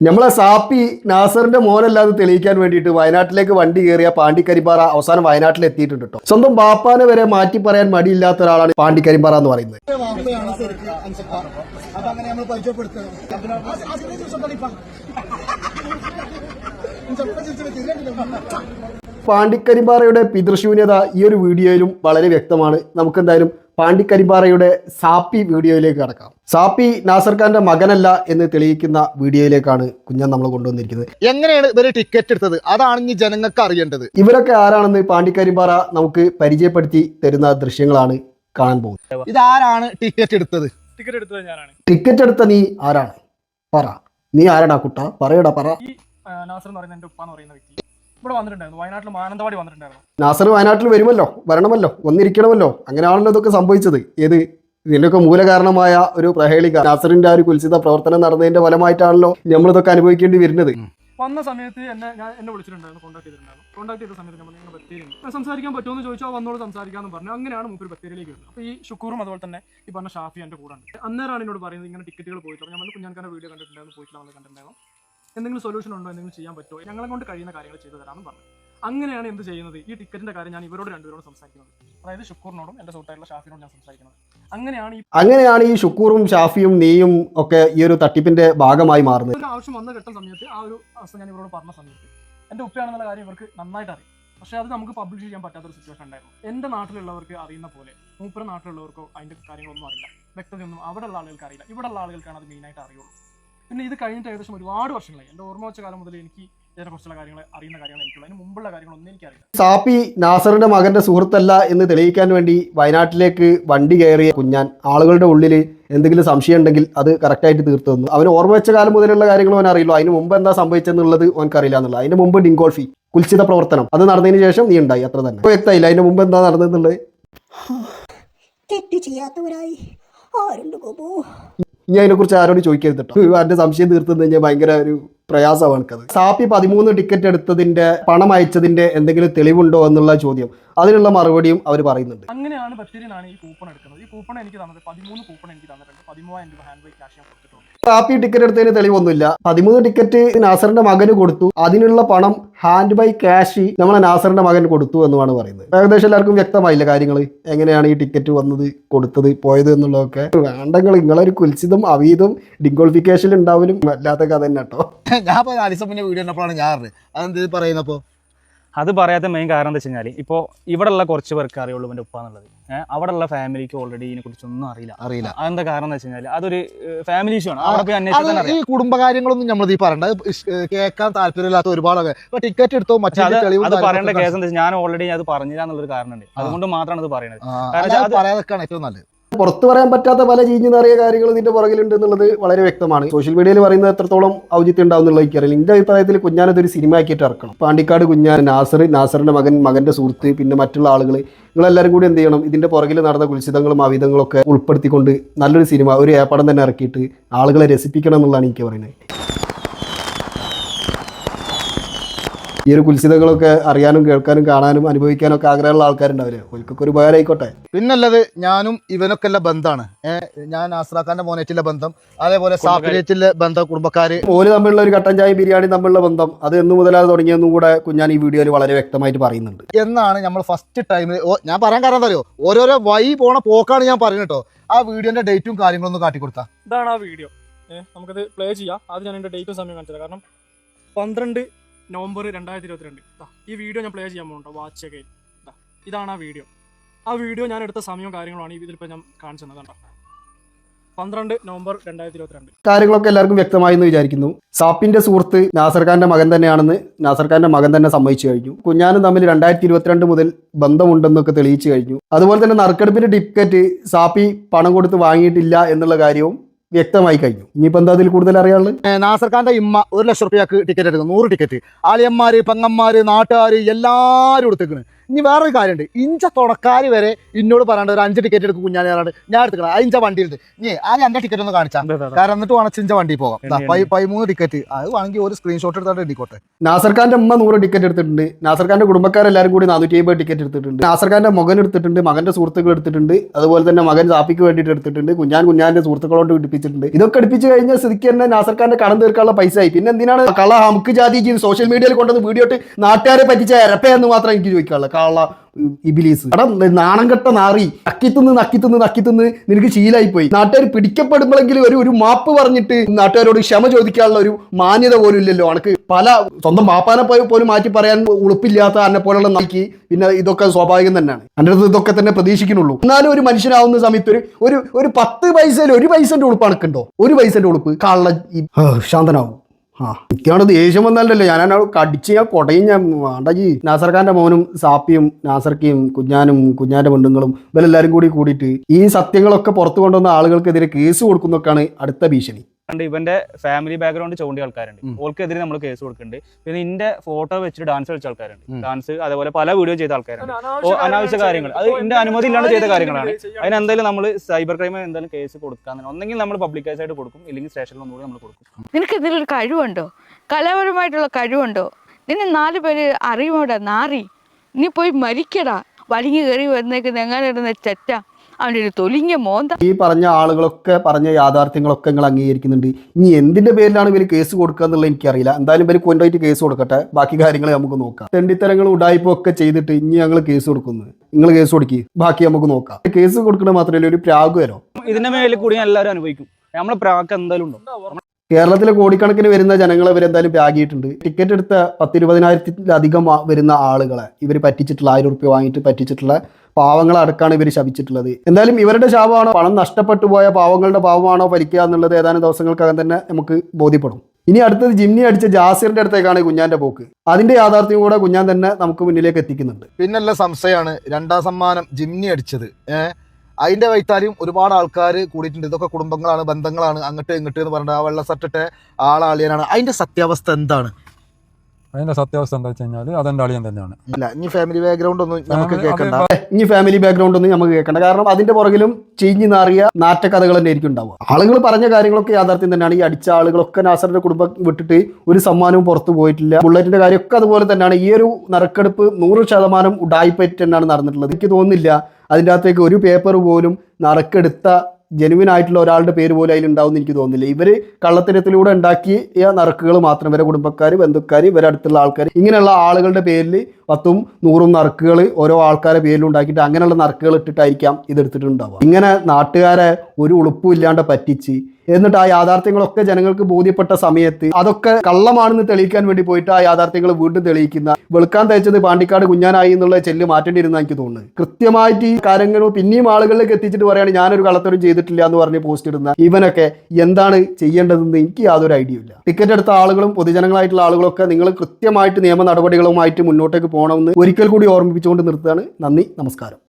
നമ്മളെ സാപ്പി നാസറിന്റെ മോനല്ലാതെ തെളിയിക്കാൻ വേണ്ടിയിട്ട് വയനാട്ടിലേക്ക് വണ്ടി കയറിയ പാണ്ടിക്കരിമ്പാറ അവസാനം വയനാട്ടിൽ എത്തിയിട്ടുണ്ട് കേട്ടോ സ്വന്തം ബാപ്പാനെ വരെ മാറ്റി പറയാൻ മടിയില്ലാത്ത ഒരാളാണ് പാണ്ടിക്കരിമ്പാറ എന്ന് പറയുന്നത്. പാണ്ഡിക്കരിമ്പാറയുടെ പാണ്ടിക്കരിമ്പാറയുടെ പിതൃശൂന്യത ഈ ഒരു വീഡിയോയിലും വളരെ വ്യക്തമാണ്. നമുക്ക് എന്തായാലും പാണ്ടിക്കരിമ്പാറയുടെ സാപ്പി വീഡിയോയിലേക്ക് കടക്കാം. സാപ്പി നാസർ ഖാന്റെ മകനല്ല എന്ന് തെളിയിക്കുന്ന വീഡിയോയിലേക്കാണ് കുഞ്ഞൻ നമ്മൾ കൊണ്ടുവന്നിരിക്കുന്നത്. എങ്ങനെയാണ് ഇവർ ടിക്കറ്റ് എടുത്തത്? അതാണ് ഈ ജനങ്ങൾക്ക് അറിയേണ്ടത്. ഇവരൊക്കെ ആരാണെന്ന് പാണ്ടിക്കരിമ്പാറ നമുക്ക് പരിചയപ്പെടുത്തി തരുന്ന ദൃശ്യങ്ങളാണ് കാണാൻ പോകുന്നത്. ഇതാരാണ് ടിക്കറ്റ് എടുത്തത്? ടിക്കറ്റ് എടുത്തത് ഞാനാണ്. ടിക്കറ്റ് എടുത്ത നീ ആരാണ്? പറ. നീ ആരാടാ കുട്ട? പറയടാ പറ. ഈ നാസർ എന്ന് പറയുന്ന ഉപ്പ എന്ന് പറയുന്ന വ്യക്തി. ഇവിടെ വന്നിട്ടുണ്ടായിരുന്നു. വയനാട്ടിൽ മാനന്തവാടി വന്നിട്ടുണ്ടായിരുന്നു. നാസർ വയനാട്ടിൽ വരുമല്ലോ വരണമല്ലോ വന്നിരിക്കണമല്ലോ. അങ്ങനെയാണല്ലോ ഇതൊക്കെ സംഭവിച്ചത്. ഏത് ഇതിന്റെയൊക്കെ മൂലകാരണമായ ഒരു പ്രഹേളിക നാസറിന്റെ ആ ഒരു കുൽസിത പ്രവർത്തനം നടന്നതിന്റെ ഫലമായിട്ടാണല്ലോ നമ്മളിതൊക്കെ അനുഭവിക്കേണ്ടി വരുന്നത്. വന്ന സമയത്ത് എന്നെ ഞാൻ എന്നെ വിളിച്ചിട്ടുണ്ടായിരുന്നു കോൺടാക്ട് ചെയ്തിട്ടുണ്ടായിരുന്നു. കോൺടാക്ട് ചെയ്ത സമയത്ത് നമ്മൾ നിങ്ങൾ ബത്തേരിയുണ്ട് ഞാൻ സംസാരിക്കാൻ പറ്റുമെന്ന് ചോദിച്ചാൽ വന്നോട് സംസാരിക്കാമെന്ന് പറഞ്ഞു. അങ്ങനെയാണ് മൂപ്പര് ബത്തേരിയിലേക്ക് വരുന്നത്. അപ്പോൾ ഈ ഷുക്കൂറും അതുപോലെ തന്നെ ഈ പറഞ്ഞ ഷാഫി എന്റെ കൂടെ ഉണ്ട്. അന്നേരമാണ് എന്നോട് പറയുന്നത് ഇങ്ങനെ ടിക്കറ്റുകൾ പോയിട്ടില്ല ഞാൻ വന്ന് കുഞ്ഞാൻകാരുടെ വീഡിയോ കണ്ടിട്ടുണ്ടായിരുന്നു പോയിട്ടുള്ള കണ്ടിട്ടുണ്ടായിരുന്നു. എന്തെങ്കിലും സൊല്യൂഷൻ ഉണ്ടോ? എന്തെങ്കിലും ചെയ്യാൻ പറ്റുമോ? ഞങ്ങളെ കൊണ്ട് കഴിയുന്ന കാര്യങ്ങൾ ചെയ്തു തരാമെന്ന് പറഞ്ഞു. അങ്ങനെയാണ് എന്ത് ചെയ്യുന്നത്? ഈ ടിക്കറ്റിന്റെ കാര്യം ഞാൻ ഇവരോട് രണ്ടുപേരോട് സംസാരിക്കുന്നത്. അതായത് ഷുക്കൂറിനോടും എന്റെ സുഹൃത്തായിട്ടുള്ള ഷാഫിനോടും ഞാൻ സംസാരിക്കുന്നത്. അങ്ങനെയാണ് ഈ അങ്ങനെയാണ് ഈ ഷുക്കൂറും ഷാഫിയും നീയും ഒക്കെ ഈ ഒരു തട്ടിപ്പിന്റെ ഭാഗമായി മാറുന്നത്. ഒരു ആവശ്യം വന്ന ഘട്ടം സമയത്ത് ആ ഒരു അവസ്ഥ ഞാൻ ഇവരോട് പറഞ്ഞ സമയത്ത് എന്റെ ഉപ്പയാണെന്നുള്ള കാര്യം ഇവർക്ക് നന്നായിട്ട് അറിയാം. പക്ഷെ അത് നമുക്ക് പബ്ലിഷ് ചെയ്യാൻ പറ്റാത്ത ഒരു സിറ്റുവേഷൻ ഉണ്ടായിരുന്നു. എന്റെ നാട്ടിലുള്ളവർക്ക് അറിയുന്ന പോലെ മൂപ്പര നാട്ടിലുള്ളവർക്കോ അതിന്റെ കാര്യങ്ങളൊന്നും അറിയില്ല. വ്യക്തതയൊന്നും അവിടെയുള്ള ആളുകൾക്ക് അറിയില്ല. ഇവിടെയുള്ള ആളുകൾക്കാണ് അത് മെയിനായിട്ട് അറിയുള്ളൂ. പിന്നെ ഇത് കഴിഞ്ഞിട്ട് ഏകദേശം ഒരുപാട് വർഷങ്ങളായി. എന്റെ ഓർമ്മ വെച്ച കാലം മുതൽ എനിക്ക് ഇതിനെക്കുറിച്ചുള്ള കാര്യങ്ങൾ അറിയുന്ന കാര്യങ്ങൾ എനിക്കുള്ളൂ അതിന് മുമ്പുള്ള കാര്യങ്ങളൊന്നും എനിക്കറിയില്ല. സാപ്പി നാസറിന്റെ മകന്റെ സുഹൃത്തല്ല എന്ന് തെളിയിക്കാൻ വേണ്ടി വയനാട്ടിലേക്ക് വണ്ടി കയറിയ കുഞ്ഞാൻ ആളുകളുടെ ഉള്ളിൽ എന്തെങ്കിലും സംശയം ഉണ്ടെങ്കിൽ അത് കറക്റ്റായിട്ട് തീർത്തു തന്നു. അവന് ഓർമ്മ വെച്ച കാലം മുതലുള്ള കാര്യങ്ങൾ അവൻ അറിയില്ല. അതിന് മുമ്പ് എന്താ സംഭവിച്ചെന്നുള്ളത് അവനക്കറിയില്ല എന്നുള്ളത്. അതിന് മുമ്പ് ഡിങ്കോൾഫി കുൽസിത പ്രവർത്തനം. അത് നടന്നതിന് ശേഷം നീ ഉണ്ടായി. അത്ര തന്നെ. വ്യക്തമായില്ല അതിന് മുമ്പ് എന്താ നടന്നെന്നുള്ളത് തെറ്റ് ചെയ്യാത്തവരായി. ആരുണ്ട് ഗോപു? ഇനി അതിനെക്കുറിച്ച് ആരോട് ചോദിക്കരുത് കേട്ടോ എന്റെ സംശയം തീർത്തു കഴിഞ്ഞാൽ ഭയങ്കര ഒരു പ്രയാസമാണ് എനിക്കത് സാപ്പി പതിമൂന്ന് ടിക്കറ്റ് എടുത്തതിന്റെ പണം അയച്ചതിന്റെ എന്തെങ്കിലും തെളിവുണ്ടോ എന്നുള്ള ചോദ്യം. അതിനുള്ള മറുപടിയും അവർ പറയുന്നുണ്ട്. അങ്ങനെയാണ് ഈ കൂപ്പൺ എടുക്കുന്നത്. ഈ കൂപ്പൺ എനിക്ക് തന്നത്. പതിമൂന്ന് കൂപ്പൺ എനിക്ക് തന്നിട്ടുണ്ട്. പതിമൂവായിരം രൂപ ഹാൻഡ് ബൈ ക്യാഷ് ഞാൻ കൊടുത്തിട്ടുണ്ട്. സാപ്പി ടിക്കറ്റ് എടുത്തതിന് തെളിവൊന്നുമില്ല. പതിമൂന്ന് ടിക്കറ്റ് നാസറിന്റെ മകന് കൊടുത്തു. അതിനുള്ള പണം ഹാൻഡ് ബൈ ക്യാഷ് നമ്മളെ നാസറിന്റെ മകൻ കൊടുത്തു എന്നുമാണ് പറയുന്നത്. ഏകദേശം എല്ലാവർക്കും വ്യക്തമായില്ല കാര്യങ്ങൾ? എങ്ങനെയാണ് ഈ ടിക്കറ്റ് വന്നത് കൊടുത്തത് പോയത് എന്നുള്ളതൊക്കെ? വേണ്ടങ്ങൾ നിങ്ങളൊരു കുൽസിതം അവീതും ഡിങ്കോളിഫിക്കേഷൻ ഉണ്ടാവലും അല്ലാത്ത കഥ തന്നെ കേട്ടോ. ഞാൻ വീഡിയോ ഞാൻ അതെന്ത് പറയുന്നപ്പോ അത് പറയാത്ത മെയിൻ കാരണം എന്താ വെച്ച് കഴിഞ്ഞാൽ ഇപ്പോൾ ഉള്ള കുറച്ച് പേർക്ക് അറിയുള്ളൂ എന്റെ ഉപ്പ എന്നുള്ളത്. അവിടെ ഉള്ള ഫാമിലിക്ക് ഓൾറെഡി ഇതിനെ കുറിച്ചൊന്നും അറിയില്ല. അറിയില്ല. അതെന്താ കാരണം എന്ന് വെച്ച് കഴിഞ്ഞാൽ അതൊരു ഫാമിലി ഇഷ്യൂ ആണ്. അവിടെ പോയി അന്വേഷിച്ചാൽ അത് ഈ അറിയാം. കുടുംബകാര്യങ്ങളൊന്നും നമ്മൾ ഈ പറയണ്ട. കേൾക്കാൻ താല്പര്യമില്ലാത്ത ഒരുപാട് ടിക്കറ്റ് എടുത്തോ മറ്റേ അത് പറയേണ്ട കേസ് എന്താ വെച്ചാൽ ഞാൻ ഓൾറെഡി അത് പറഞ്ഞില്ല എന്നുള്ളൊരു കാരണമുണ്ട്. അതുകൊണ്ട് മാത്രമാണ് അത് പറയുന്നത് ആ, കാരണം അല്ലാതെ അത് പറയാതൊക്കെയാണ് ഏറ്റവും നല്ലത്. പുറത്തു പറയാൻ പറ്റാത്ത പല ചീഞ്ഞു നിറയ കാര്യങ്ങൾ ഇതിന്റെ പുറകിലുണ്ട് എന്നുള്ളത് വളരെ വ്യക്തമാണ്. സോഷ്യൽ മീഡിയയിൽ പറയുന്നത് എത്രത്തോളം ഔചിത്യം ഉണ്ടാവും എന്നുള്ളത് എനിക്കറിയില്ല എന്റെ അഭിപ്രായത്തിൽ കുഞ്ഞാനത് ഒരു സിനിമ ആക്കിയിട്ട് ഇറക്കണം. പാണ്ടിക്കാട് കുഞ്ഞാൻ നാസർ നാസറിന്റെ മകൻ മകന്റെ സുഹൃത്ത് പിന്നെ മറ്റുള്ള ആളുകൾ നിങ്ങളെല്ലാവരും കൂടി എന്ത് ചെയ്യണം? ഇതിന്റെ പുറകിൽ നടന്ന കുൽസിതങ്ങളും അവിധങ്ങളും ഒക്കെ ഉൾപ്പെടുത്തിക്കൊണ്ട് നല്ലൊരു സിനിമ ഒരു ഏപ്പടം തന്നെ ഇറക്കിയിട്ട് ആളുകളെ രസിപ്പിക്കണം എന്നുള്ളതാണ് എനിക്ക് പറയുന്നത്. ഈ ഒരു കുൽസിതങ്ങളൊക്കെ അറിയാനും കേൾക്കാനും കാണാനും അനുഭവിക്കാനും ഒക്കെ ആഗ്രഹമുള്ള ആൾക്കാരുണ്ടാവില്ലേ? ഒരിക്കൊക്കെ ഒരു ഉപകാരം ആയിക്കോട്ടെ പിന്നുള്ളത് ഞാനും ഇവനൊക്കെ ഉള്ള ബന്ധമാണ് ഞാൻ ആസ്രാഖാന്റെ മോനേറ്റിലെ ബന്ധം അതേപോലെ സാഫിലേറ്റിലെ ബന്ധം കുടുംബക്കാര്. ഓൽ തമ്മിലുള്ള ഒരു കട്ടൻ ചായ ബിരിയാണി തമ്മിലുള്ള ബന്ധം അത് എന്ന് മുതലാതെ തുടങ്ങിയെന്നും കൂടെ കുഞ്ഞാൻ ഈ വീഡിയോയിൽ വളരെ വ്യക്തമായിട്ട് പറയുന്നുണ്ട്. എന്നാണ് നമ്മൾ ഫസ്റ്റ് ടൈമിൽ ഞാൻ പറയാൻ കാരണം എന്താ അറിയോ ഓരോരോ വൈ പോണ പോക്കാണ് ഞാൻ പറയുന്നത് കേട്ടോ. ആ വീഡിയോന്റെ ഡേറ്റും കാര്യങ്ങളും കാര്യങ്ങളൊന്നും കാട്ടിക്കൊടുത്താ ഇതാണ് ആ വീഡിയോ. ഏഹ് നമുക്കത് പ്ലേ ചെയ്യാം. അത് ഞാൻ എന്റെ ഡേറ്റും സമയം കാണിച്ചത് കാരണം പന്ത്രണ്ട് നവംബർ രണ്ടായിരത്തി ഇരുപത്തിരണ്ട് ഈ വീഡിയോ ഞാൻ പ്ലേ ചെയ്യാൻ പോകുന്നുണ്ടോ വാച്ച് ഒക്കെ ഇതാണ് ആ വീഡിയോ. ആ വീഡിയോ ഞാൻ എടുത്ത സമയവും കാര്യങ്ങളാണ് ഈ ഇതിലിപ്പോൾ ഞാൻ കാണിച്ചു തന്നത് പന്ത്രണ്ട് നവംബർ രണ്ടായിരത്തി ഇരുപത്തിരണ്ട് കാര്യങ്ങളൊക്കെ എല്ലാവർക്കും വ്യക്തമായി എന്ന് വിചാരിക്കുന്നു. സാപ്പിന്റെ സുഹൃത്ത് നാസർ ഖാന്റെ മകൻ തന്നെയാണെന്ന് നാസർ ഖാന്റെ മകൻ തന്നെ സമ്മതിച്ചു കഴിഞ്ഞു. കുഞ്ഞാനും തമ്മിൽ രണ്ടായിരത്തി ഇരുപത്തിരണ്ട് മുതൽ ബന്ധമുണ്ടെന്നൊക്കെ തെളിയിച്ചു കഴിഞ്ഞു. അതുപോലെ തന്നെ നറുക്കെടുപ്പിന്റെ ടിക്കറ്റ് സാപ്പി പണം കൊടുത്ത് വാങ്ങിയിട്ടില്ല എന്നുള്ള കാര്യവും വ്യക്തമായി കഴിഞ്ഞു. ഇനിയിപ്പോൾ എന്താ അതിൽ കൂടുതൽ അറിയാനുള്ളത്? നാസർ ഖാന്റെ ഇമ്മ ഒരു ലക്ഷം റുപ്യക്ക് ടിക്കറ്റ് എടുക്കുന്നു. നൂറ് ടിക്കറ്റ് ആലിയന്മാര് പെങ്ങന്മാര് നാട്ടുകാര് എല്ലാരും എടുത്തേക്കണ്. ഇനി വേറൊരു കാര്യമുണ്ട്. ഇഞ്ച തുടക്കാര് വരെ എന്നോട് പറയാണ്ട് ഒരു അഞ്ച് ടിക്കറ്റ് എടുക്കും പറഞ്ഞിട്ട്. ഞാൻ എടുക്കണം ആ ഇഞ്ച വണ്ടിയിലുണ്ട്. നീ ആ എന്റെ ടിക്കറ്റ് ഒന്ന് കാണിച്ചാൽ കാരണം എന്നിട്ട് വേണം ചിഞ്ച വണ്ടി പോകാം. പതിമൂന്ന് ടിക്കറ്റ് അത് വേണമെങ്കിൽ ഒരു സ്ക്രീൻഷോട്ട് എടുത്തോണ്ട് എണ്ണിക്കോട്ടെ നാസർ ഖാന്റെ അമ്മ നൂറ് ടിക്കറ്റ് എടുത്തിട്ടുണ്ട്. നാസർ ഖാന്റെ കുടുംബക്കാരെല്ലാരും കൂടി നാനൂറ്റി അമ്പത് ടിക്കറ്റ് എടുത്തിട്ടുണ്ട്. നാസർ ഖാന്റെ മകൻ എടുത്തിട്ടുണ്ട് മകന്റെ സുഹൃത്തുക്കൾ എടുത്തിട്ടുണ്ട്. അതുപോലെ തന്നെ മകൻ സാപ്പിക്ക് വേണ്ടിയിട്ട് എടുത്തിട്ടുണ്ട്. കുഞ്ഞാൻ കുഞ്ഞാന്റെ സുഹൃത്തുക്കളോട് പിടിപ്പിച്ചിട്ടുണ്ട് ഇതൊക്കെ എടുപ്പിച്ച് കഴിഞ്ഞാൽ സ്ഥിതിക്ക് തന്നെ നാസർ ഖാന്റെ കടം തീർക്കാനുള്ള പൈസ ആയി പിന്നെ എന്തിനാണ് കള ഹമുക്ക് ജാതി സോഷ്യൽ മീഡിയയിൽ കൊണ്ടുവന്ന് വീഡിയോ ഇട്ട് നാട്ടുകാരെ പറ്റിച്ച എരപ്പയെന്ന് മാത്രം എനിക്ക് ചോദിക്കാനുള്ളത്. കള ഇബിലീസ്. എടാ നാണം കെട്ട നാറി. അക്കിത്തുന്ന് നക്കിത്തുന്ന് നക്കിത്തുന്ന് നിനക്ക് ശീലായി പോയി നാട്ടുകാർ പിടിക്കപ്പെടുമ്പോഴെങ്കിലും ഒരു ഒരു മാപ്പ് പറഞ്ഞിട്ട് നാട്ടുകാരോട് ക്ഷമ ചോദിക്കാനുള്ള ഒരു മാന്യത പോലും ഇല്ലല്ലോ അനക്ക്. പല സ്വന്തം മാപ്പാനെ പോയി പോലും മാറ്റി പറയാൻ ഉളുപ്പില്ലാത്ത എന്നെ പോലുള്ള നായിക്ക് പിന്നെ ഇതൊക്കെ സ്വാഭാവികം തന്നെയാണ്. എന്റെ അടുത്ത് ഇതൊക്കെ തന്നെ പ്രതീക്ഷിക്കുന്നുള്ളൂ. എന്നാലും ഒരു മനുഷ്യനാവുന്ന സമയത്ത് ഒരു ഒരു പത്ത് പൈസയിൽ ഒരു പൈസന്റെ ഉളുപ്പ് അണക്കുണ്ടോ ഒരു പൈസന്റെ ഉളുപ്പ് കാള ശാന്തനാവും. ആ ദേഷ്യം വന്നാലല്ലേ? ഞാൻ കടിച്ച് ഞാൻ കൊടയും ഞാൻ വേണ്ടജി നാസർ ഖാന്റെ മോനും സാപ്പിയും നാസർക്കിയും കുഞ്ഞാനും കുഞ്ഞാന്റെ പെണ്ണുങ്ങളും ഇവരെല്ലാരും കൂടി കൂടിയിട്ട് ഈ സത്യങ്ങളൊക്കെ പുറത്തു കൊണ്ടുവന്ന ആളുകൾക്കെതിരെ കേസ് കൊടുക്കുന്നൊക്കെയാണ് അടുത്ത ഭീഷണി. ഉണ്ട് ഇവന്റെ ഫാമിലി ബാക്ക്ഗ്രൗണ്ട് ചോണ്ടിയ ആൾക്കാരുണ്ട്. ഓൾക്കെതിരെ നമ്മൾ കേസ് കൊടുക്കുന്നുണ്ട് പിന്നെ ഇന്റെ ഫോട്ടോ വെച്ചിട്ട് ഡാൻസ് കളിച്ച ആൾക്കാരുണ്ട്. ഡാൻസ് അതേപോലെ പല വീഡിയോ ചെയ്ത ആൾക്കാരുണ്ട്. ഓ അനാവശ്യ കാര്യങ്ങൾ അത് ഇന്റെ അനുമതി ഇല്ലാണ്ട് ചെയ്ത കാര്യങ്ങളാണ്. അതിനെന്തായാലും നമ്മൾ സൈബർ ക്രൈം എന്തായാലും കേസ് കൊടുക്കാൻ ഒന്നെങ്കിൽ നമ്മൾ പബ്ലിക് ആയിട്ട് കൊടുക്കും. ഇല്ലെങ്കിൽ സ്റ്റേഷനിൽ ഒന്നുകൂടി നമ്മൾ കൊടുക്കും. നിനക്ക് ഇതിലൊരു കഴിവുണ്ടോ? കലാപരമായിട്ടുള്ള കഴിവുണ്ടോ? നിന്നെ നാല് പേര് അറിയുമോടാ? നാറി. നീ പോയി മരിക്കടാ. വലിഞ്ഞു കയറി വന്നേക്ക് ഞങ്ങളിടുന്ന ചെറ്റ അവന്റെ ഒരു തൊലിഞ്ഞ മോന്ത ഈ പറഞ്ഞ ആളുകളൊക്കെ പറഞ്ഞ യാഥാർത്ഥ്യങ്ങളൊക്കെ നിങ്ങൾ അംഗീകരിക്കുന്നുണ്ട്. ഇനി എന്തിന്റെ പേരിലാണ് ഇവർ കേസ് കൊടുക്കുക എന്നുള്ളത് എനിക്കറിയില്ല. എന്തായാലും ഇവർ കൊണ്ടുപോയിട്ട് കേസ് കൊടുക്കട്ടെ. ബാക്കി കാര്യങ്ങൾ നമുക്ക് നോക്കാം. തെണ്ടിത്തരങ്ങൾ ഉണ്ടായിപ്പോ ഒക്കെ ചെയ്തിട്ട് ഇനി ഞങ്ങൾ കേസ് കൊടുക്കുന്നു. നിങ്ങൾ കേസ് കൊടുക്കി. ബാക്കി നമുക്ക് നോക്കാം. കേസ് കൊടുക്കണ മാത്രമല്ല ഒരു പ്രാഗ് വരോ ഇതിന്റെ മേലിൽ കൂടി എല്ലാവരും അനുഭവിക്കും. നമ്മളെ പ്രാഗ് എന്തായാലും ഉണ്ടാവും. കേരളത്തിലെ കോടിക്കണക്കിന് വരുന്ന ജനങ്ങളെ ഇവരെന്തായാലും ബാഗിയിട്ടുണ്ട് ടിക്കറ്റ് എടുത്ത പത്തിരുപതിനായിരത്തിലധികം വരുന്ന ആളുകളെ ഇവർ പറ്റിച്ചിട്ടുള്ള ആയിരം റുപ്യ വാങ്ങിയിട്ട് പറ്റിച്ചിട്ടുള്ള പാവങ്ങളടക്കാണ് ഇവർ ശപിച്ചിട്ടുള്ളത്. എന്തായാലും ഇവരുടെ ശാപമാണോ പണം നഷ്ടപ്പെട്ടു പോയ പാവങ്ങളുടെ പാവമാണോ പരിക്കുക എന്നുള്ളത് ഏതാനും ദിവസങ്ങൾക്കകം തന്നെ നമുക്ക് ബോധ്യപ്പെടും. ഇനി അടുത്തത് ജിംനി അടിച്ച ജാസിറിന്റെ അടുത്തേക്കാണ് കുഞ്ഞാന്റെ പോക്ക്. അതിന്റെ യാഥാർത്ഥ്യം കൂടെ കുഞ്ഞാൻ തന്നെ നമുക്ക് മുന്നിലേക്ക് എത്തിക്കുന്നുണ്ട്. പിന്നല്ല സംശയമാണ് രണ്ടാം സമ്മാനം ജിംനി അടിച്ചത്. ഏഹ് അതിന്റെ വൈത്താലും ഒരുപാട് ആൾക്കാർ കൂടിയിട്ടുണ്ട്. ഇതൊക്കെ കുടുംബങ്ങളാണ് ബന്ധങ്ങളാണ്. അങ്ങോട്ട് ഇങ്ങോട്ട് എന്ന് പറഞ്ഞിട്ട് ആ വെള്ള സട്ടിട്ട് ആളാളിയനാണ്. അതിന്റെ സത്യാവസ്ഥ എന്താണ്? അതിന്റെ സത്യാവസ്ഥ എന്താ വെച്ച് കഴിഞ്ഞാൽ അതെന്റെ അളിയൻ തന്നെയാണ്. അല്ല ഇനി ഫാമിലി ബാക്ക്ഗ്രൗണ്ട് ഒന്നും നമുക്ക് കേൾക്കണ്ട ഇനി ഫാമിലി ബാക്ക്ഗ്രൗണ്ട് ഒന്നും നമുക്ക് കേൾക്കണ്ട കാരണം അതിന്റെ പുറകിലും ചീഞ്ഞു നാറിയ നാറ്റക്കഥകൾ തന്നെ ആയിരിക്കും ഉണ്ടാവുക. ആളുകൾ പറഞ്ഞ കാര്യങ്ങളൊക്കെ യാഥാർത്ഥ്യം തന്നെയാണ്. ഈ അടിച്ച ആളുകളൊക്കെ നാസറിന്റെ കുടുംബം വിട്ടിട്ട് ഒരു സമ്മാനവും പുറത്തു പോയിട്ടില്ല. ബുള്ളറ്റിന്റെ കാര്യമൊക്കെ അതുപോലെ തന്നെയാണ്. ഈ ഒരു നറുക്കെടുപ്പ് നൂറ് ശതമാനം ഉടായ്പറ്റ് തന്നെയാണ് നടന്നിട്ടുള്ളത്. എനിക്ക് തോന്നുന്നില്ല അതിന്റെ അകത്തേക്ക് ഒരു പേപ്പർ പോലും നറുക്കെടുത്ത ജെനുവിൻ ആയിട്ടുള്ള ഒരാളുടെ പേര് പോലും അതിലുണ്ടാവും എനിക്ക് തോന്നുന്നില്ല. ഇവർ കള്ളത്തരത്തിലൂടെ ഉണ്ടാക്കിയ നറുക്കുകൾ മാത്രം ഇവരെ കുടുംബക്കാർ ബന്ധുക്കാർ ഇവരെ അടുത്തുള്ള ആൾക്കാർ ഇങ്ങനെയുള്ള ആളുകളുടെ പേരിൽ പത്തും നൂറും നറുക്കുകൾ ഓരോ ആൾക്കാരെ പേരിൽ ഉണ്ടാക്കിയിട്ട് അങ്ങനെയുള്ള നറുക്കുകൾ ഇട്ടിട്ടായിരിക്കാം ഇതെടുത്തിട്ടുണ്ടാവുക. ഇങ്ങനെ നാട്ടുകാരെ ഒരു ഉളുപ്പും ഇല്ലാണ്ട് പറ്റിച്ച് എന്നിട്ട് ആ യാഥാർത്ഥ്യങ്ങളൊക്കെ ജനങ്ങൾക്ക് ബോധ്യപ്പെട്ട സമയത്ത് അതൊക്കെ കള്ളമാണെന്ന് തെളിയിക്കാൻ വേണ്ടി പോയിട്ട് ആ യാഥാർത്ഥ്യങ്ങൾ വീണ്ടും തെളിയിക്കുന്ന വെളുക്കാൻ തയ്ച്ചത് പാണ്ടിക്കാട് കുഞ്ഞാനായി എന്നുള്ള ചെല്ല് മാറ്റേണ്ടിയിരുന്ന എനിക്ക് തോന്നുന്നു കൃത്യമായിട്ട് ഈ കാര്യങ്ങൾ പിന്നെയും ആളുകളിലേക്ക് എത്തിച്ചിട്ട് പറയുകയാണ് ഞാനൊരു കള്ളത്തരം ചെയ്തിട്ടില്ല എന്ന് പറഞ്ഞ് പോസ്റ്റ് ഇടുന്ന ഇവനൊക്കെ എന്താണ് ചെയ്യേണ്ടതെന്ന് എനിക്ക് യാതൊരു ഐഡിയ ഇല്ല. ടിക്കറ്റ് എടുത്ത ആളുകളും പൊതുജനങ്ങളായിട്ടുള്ള ആളുകളൊക്കെ നിങ്ങൾ കൃത്യമായിട്ട് നിയമ നടപടികളുമായിട്ട് മുന്നോട്ടേക്ക് പോകണമെന്ന് ഒരിക്കൽ കൂടി ഓർമ്മിപ്പിച്ചുകൊണ്ട് നിർത്തുകയാണ്. നന്ദി നമസ്കാരം.